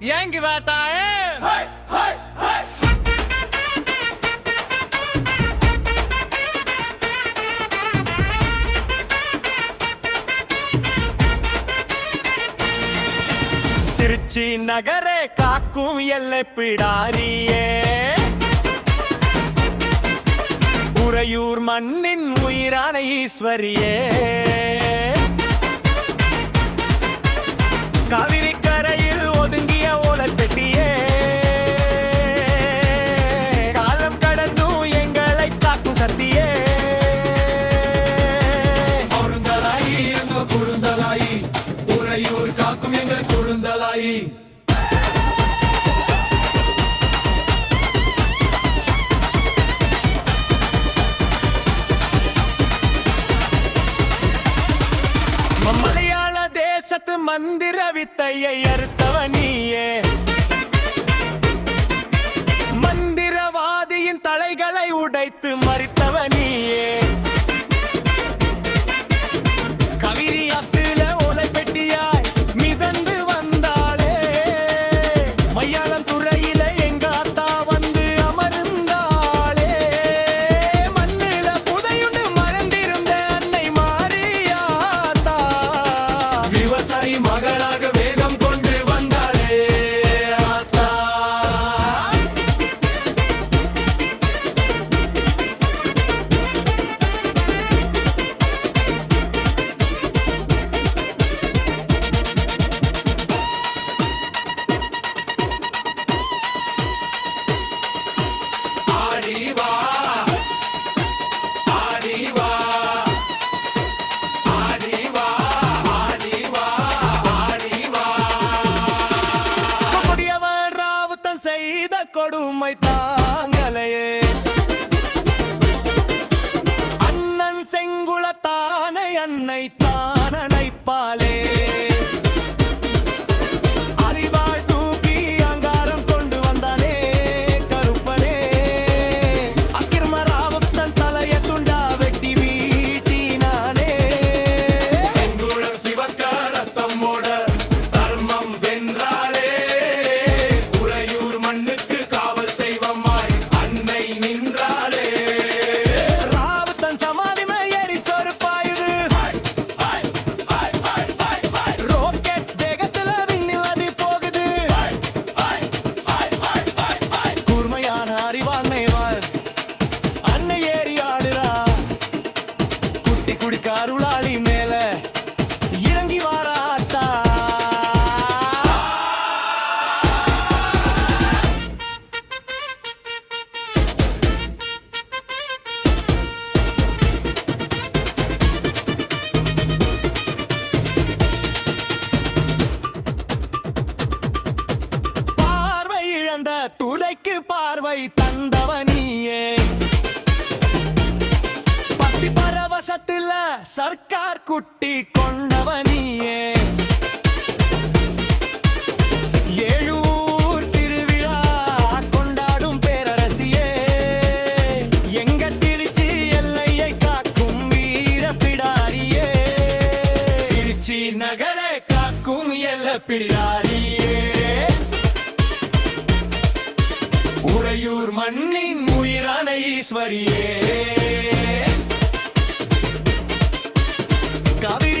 இறங்கி வாத்தாயே திருச்சி நகரே காக்கும் எல்லை பிடாரியே. உறையூர் மண்ணின் உயிரான ஈஸ்வரியே. உறையூர் காக்கும் எங்கள் கொழுந்தலாயி மலையாள தேசத்து மந்திர வித்தையை அறுத்த விவசாயி மகளாக கொடுமை தாங்கலையே அண்ணன் செங்குளத்தானை அன்னை தானனைப்பாலே அறிவாள் கட்டி குடிக்க அருளாளி மேல இறங்கி வாராத்தா? பார்வை இழந்த துறைக்கு பார்வை தந்தவன் குட்டி கொண்டவனியே ஏழூர் திருவிழா கொண்டாடும் பேரரசியே. எங்க திருச்சி எல்லையை காக்கும் வீர பிடாரியே. திருச்சி நகரை காக்கும் எல்ல பிடாரியே. உறையூர் மண்ணின் உயிரான ஈஸ்வரியே. காவிரி